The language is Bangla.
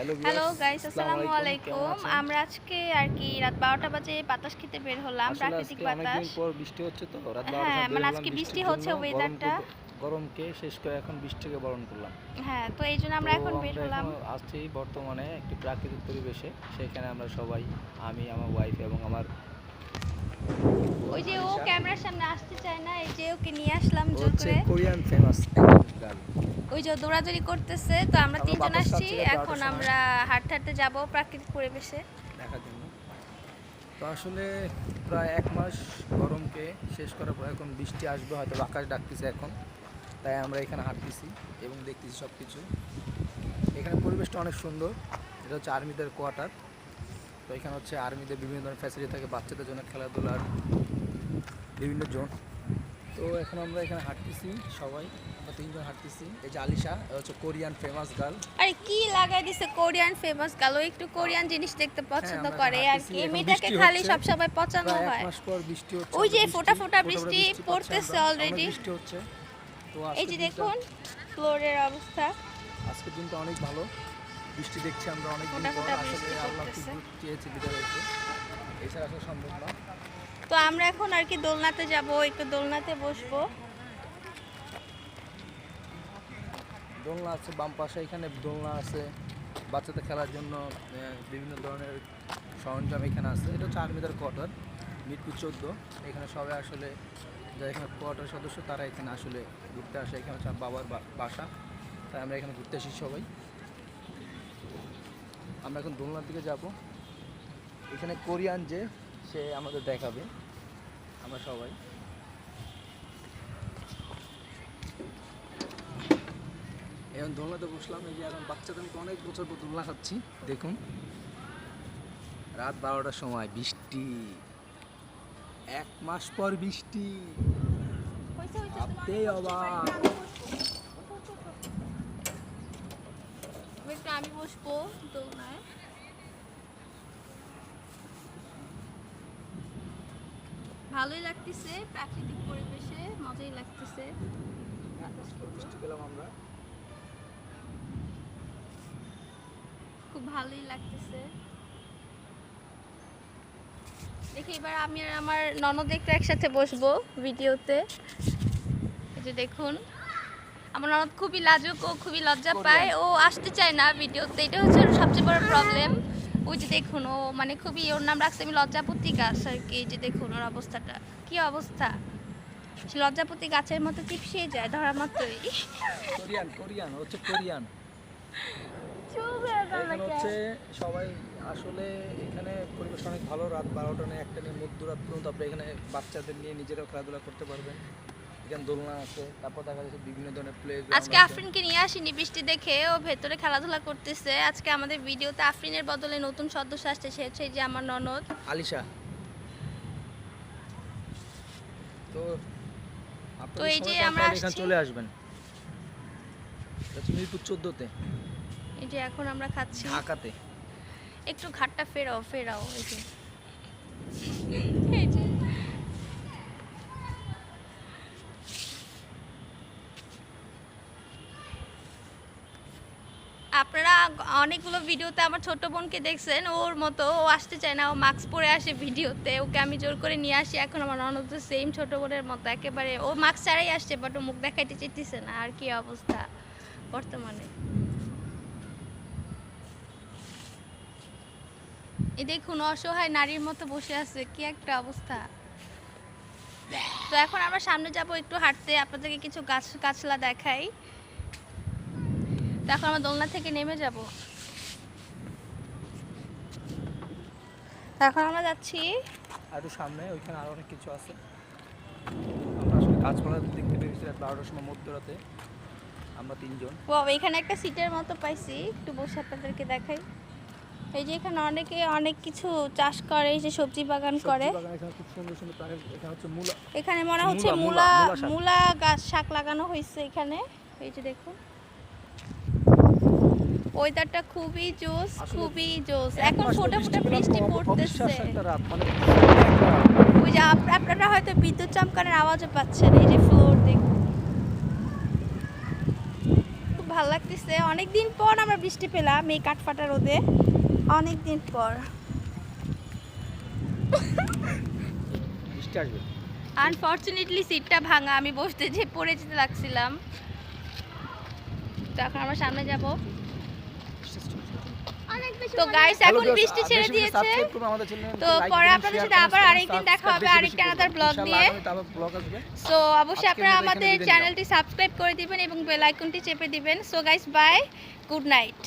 হ্যালো গাইস আসসালামু আলাইকুম আমরা আজকে আর কি রাত বারোটা বাজে বাতাস খেতে বের হলাম প্রাকৃতিক আজকে বাতাস। বৃষ্টি হচ্ছে তো রাত হ্যাঁ, মানে আজকে বৃষ্টি হচ্ছে, weatherটা। গরমকে- শেষ করে এখন বৃষ্টিকে বরণ করলাম। হ্যাঁ তো এই জন্য আমরা এখন বের হলাম। আছি বর্তমানে একটি প্রাকৃতিক পরিবেশে সেখানে আমরা সবাই আমি আমার ওয়াইফ এবং আমার ওই যে ও ক্যামেরার সামনে আসতে চায় না এই যে ওকে নিয়ে আসলাম জোর করে। কোরিয়ান ফেমাস ওই যে দৌড়াদৌড়ি করতেছে তো আমরা তিনজন আসছি এখন আমরা হাঁটতে হাঁটতে যাব প্রাকৃতিক পরিবেশে। দেখার জন্য। তো আসলে প্রায় এক মাস গরমকে শেষ করার পর এখন বৃষ্টি আসবে হয়তো আকাশ ডাকতেছে এখন। তাই আমরা এখানে হাঁটতেছি এবং দেখতেছি সব কিছু এখানে পরিবেশটা অনেক সুন্দর এটা হচ্ছে আর্মিদের কোয়ার্টার। তো এখানে হচ্ছে আর্মিদের বিভিন্ন ধরনের ফ্যাসিলিটি থাকে বাচ্চাদের জন্য খেলাধুলার বিভিন্ন জোন। তো এখন আমরা এখানে হাঁটতেছি সবাই। আমরা তিনজন হাঁটতেছি। এই যে আলিশা হচ্ছে কোরিয়ান ফেমাস গার্ল আরে কি লাগাই দিছে কোরিয়ান ফেমাস গাল ও একটু কোরিয়ান জিনিস দেখতে পছন্দ করে আর কি। মেয়েটাকে খালি সব সময় পছন্দ হয়। মাস পর বৃষ্টি হচ্ছে ওই যে ফোঁটা বৃষ্টি- ফোঁটা ফোঁটা বৃষ্টি পড়তেছে। অনেক বৃষ্টি হচ্ছে। তো এই যে দেখুন ফ্লোরের অবস্থা। আজকের দিনটা অনেক ভালো। বৃষ্টি দেখছি আমরা অনেক দিন পর। আসলে আল্লাহ। খুব চেয়েছে বিদায় হয়েছে। এছাড়া আসলে সম্ভব না। তো আমরা এখন আর কি দোলনাতে যাব একটু দোলনাতে বসবো। দোলনা আছে, বাম পাশে এখানে দোলনা আছে, বাচ্চাদের খেলার জন্য বিভিন্ন ধরনের সরঞ্জাম এখানে আছে। এটা হচ্ছে আর্মিদের কোয়ার্টার মিরপুর চোদ্দ। এখানে সবাই আসলে, যারা এখানে কোয়ার্টার সদস্য, তারা এখানে আসলে ঘুরতে আসে। এখানে হচ্ছে বাবার বাসা। তাই আমরা এখানে ঘুরতে আসি সবাই। আমরা এখন দোলনার দিকে যাব। এখানে কোরিয়ান যে, সে আমাদের দেখাবে। আমরা সবাই। এখন দোলনাতে বসলাম এই যে এখন বাচ্চাদের আমি অনেক বছর পর দোলনা খাচ্ছি দেখুন। রাত বারোটার সময় বৃষ্টি এক মাস পর বৃষ্টি। ভাবতেই অবাক। আমি বসবো দোলনায়। ভালোই লাগতেছে প্রাকৃতিক পরিবেশে মজাই লাগতেছে বৃষ্টি পেলাম আমরা খুব ভালোই লাগতেছে। দেখি এবার আমি আর আমার ননদ একটু একসাথে বসবো ভিডিওতে। এই যে দেখুন আমার ননদ খুবই লাজুক ও খুবই লজ্জা পায় ও আসতে চায় না ভিডিওতে এটা হচ্ছে সবচেয়ে বড় প্রবলেম ওই যে দেখুন ও মানে খুবই ওর নাম রাখছে আমি লজ্জাপতি গাছ আর কি এই যে দেখুন ওর অবস্থাটা। কি অবস্থা? সে লজ্জাপতি গাছের মতো চিপসিয়ে যায় ধরা মাত্রই। কোরিয়ান কোরিয়ান হচ্ছে কোরিয়ান হচ্ছে সবাই আসলে এখানে পরিবেশ অনেক ভালো। রাত বারোটা নিয়ে একটা নিয়ে মধ্যরাত পর্যন্ত আপনি এখানে বাচ্চাদের নিয়ে নিজেরাও খেলাধুলা করতে পারবেন। এখানে দোলনা আছে তারপর দেখা যাচ্ছে বিভিন্ন ধরনের প্লে আজকে আফরিনকে নিয়ে আসিনি বৃষ্টি দেখে ও ভেতরে খেলাধুলা করতেছে। আজকে আমাদের ভিডিওতে আফরিনের বদলে নতুন সদস্য আসছে সে হচ্ছে যে আমার ননদ। আলিশা। তো তো এই যে আমরা। চলে আসবেন। এটা মিরপুর চোদ্দোতে। এই যে এখন আমরা খাচ্ছি। ঢাকাতে। একটু ঘাটটা ফেরাও ফেরাও এই যে। এই যে। আপনারা অনেকগুলো ভিডিওতে আমার ছোট বোনকে দেখছেন ওর মতো ও আসতে চায় না ও মাস্ক পরে আসে ভিডিওতে ওকে আমি জোর করে নিয়ে আসি। এখন আমার ননদ সেম ছোট বোনের মতো একেবারে ও মাস্ক ছাড়াই আসছে বাট ও মুখ দেখাইতে চেতেছে না আর কি অবস্থা। বর্তমানে। এই দেখুন, অসহায় নারীর মতো বসে আছে, কি একটা অবস্থা। তো এখন আমরা সামনে যাব একটু হাঁটতে, আপনাদেরকে কিছু গাছ, গাছলা দেখাই। তো এখন আমরা দোলনা থেকে নেমে যাব। এখন আমরা যাচ্ছি আর সামনে, ওইখানে আরও অনেক কিছু আছে। আমরা আসলে গাছপালা দেখতে পেয়েছি রাত বারোটার সময় মধ্যরাতে। আমরা তিনজন। ও এখানে একটা সিটের মতো পাইছি। একটু বসে আপনাদেরকে দেখাই। এই যে এখানে অনেকে অনেক কিছু চাষ করে এই যে সবজি বাগান করে। এখানে মনে হচ্ছে মূলা, মূলা গাছ শাক লাগানো হয়েছে এখানে। এই যে দেখুন। ওয়েদারটা খুবই জোস খুবই জোস এখন ফোটা ফোটা বৃষ্টি পড়তেছে। মানে। ওই যে আপনারা হয়তো বিদ্যুৎ চমকানোর আওয়াজও পাচ্ছেন এই যে ফ্লোর দেখুন খুব ভালো লাগতেছে। অনেক দিন পর আমরা বৃষ্টি পেলাম এই কাঠফাটা রোদে। অনেক দিন পর আনফর্চুনেটলি সিটটা ভাঙা আমি বসতে যে পড়ে যেতে লাগছিলাম। তো এখন আমরা সামনে যাব। তো গাইস এখন বৃষ্টি ছেড়ে দিয়েছে। তো পরে আপনাদের সাথে আবার আরেকদিন দেখা হবে আরেকটা আলাদা ব্লগ নিয়ে। সো অবশ্যই আপনারা আমাদের। চ্যানেলটি সাবস্ক্রাইব করে দিবেন এবং বেল আইকনটি চেপে দিবেন। So guys bye good night